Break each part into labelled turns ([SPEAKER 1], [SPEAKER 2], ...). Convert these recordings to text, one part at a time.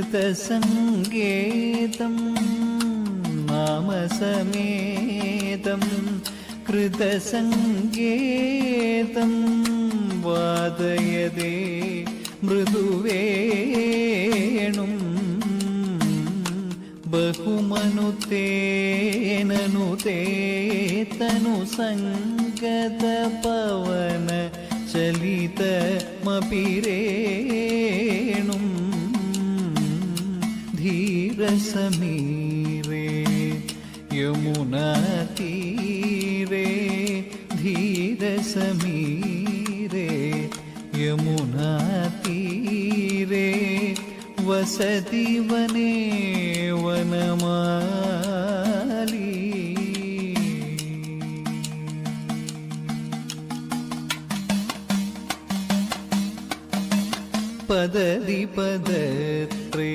[SPEAKER 1] कृतसङ्गेतं नामसमेतं कृतसङ्गेतं वादयदे मृदुवेणुम् बहुमनुतेननुते तनुसङ्गतपवन चलितमपि रेणुं धीरसमीरे यमुनातीरे धीरसमीरे यमुनातीरे वसति वने वनमाली पदति पदत्रे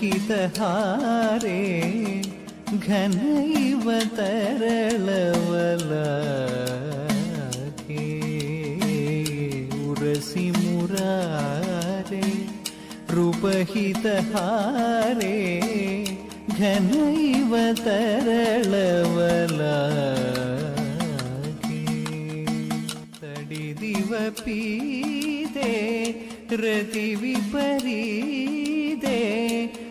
[SPEAKER 1] ಹಿತಹಾರೇ ಘನೈವ ತರಳವಲ ಉರಸಿ ಮುರಾರೆ ರೂಪಹಿತಹಾರೇ ಘನೈವ ತರಳವಲ ತಡಿದಿವ ಪೀದೆ ರತಿ ವಿಪರೀದೆ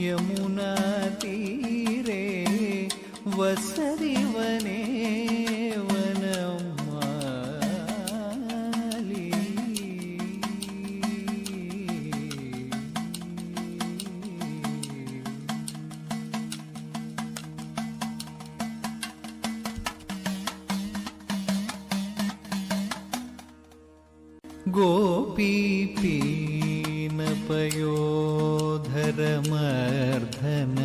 [SPEAKER 1] यना रे वसरी वन वन गोपी पी न ഗോപീപീനപയോധരമർദ്ധന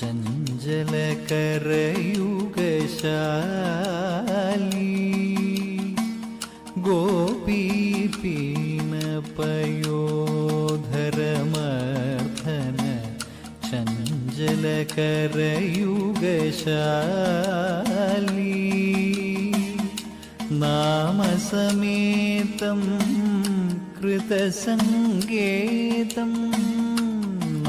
[SPEAKER 1] ചഞ്ചലകരയുഗശാലി. ഗോപീപീനപയോധരമർദ്ധന ചഞ്ചലകരയുഗശാലി. നാമസമേതം കൃതസംഗേതം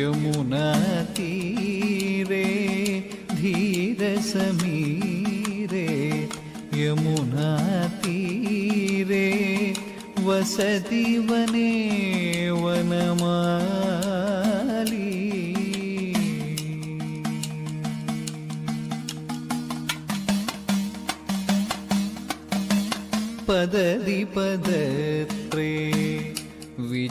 [SPEAKER 1] യമുനാതീരേ ധീരസമീരേ യമുനാതീരേ വസതി വനേ വനമാലി പദതി പദത്രേ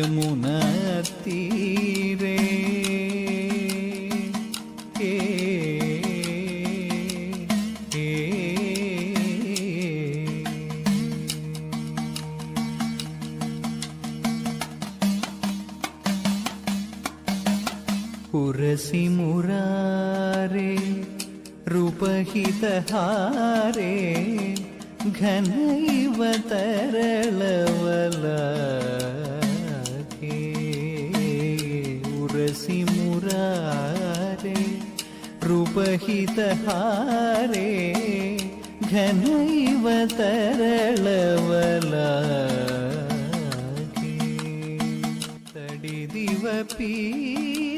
[SPEAKER 1] यमुनातीरे ए, ए, उरसि मुरारे रूपहितहारे घनैव तरलवलाके मुरारे रूपहितहारे घनैव तरलवलाके तडिदिव पीते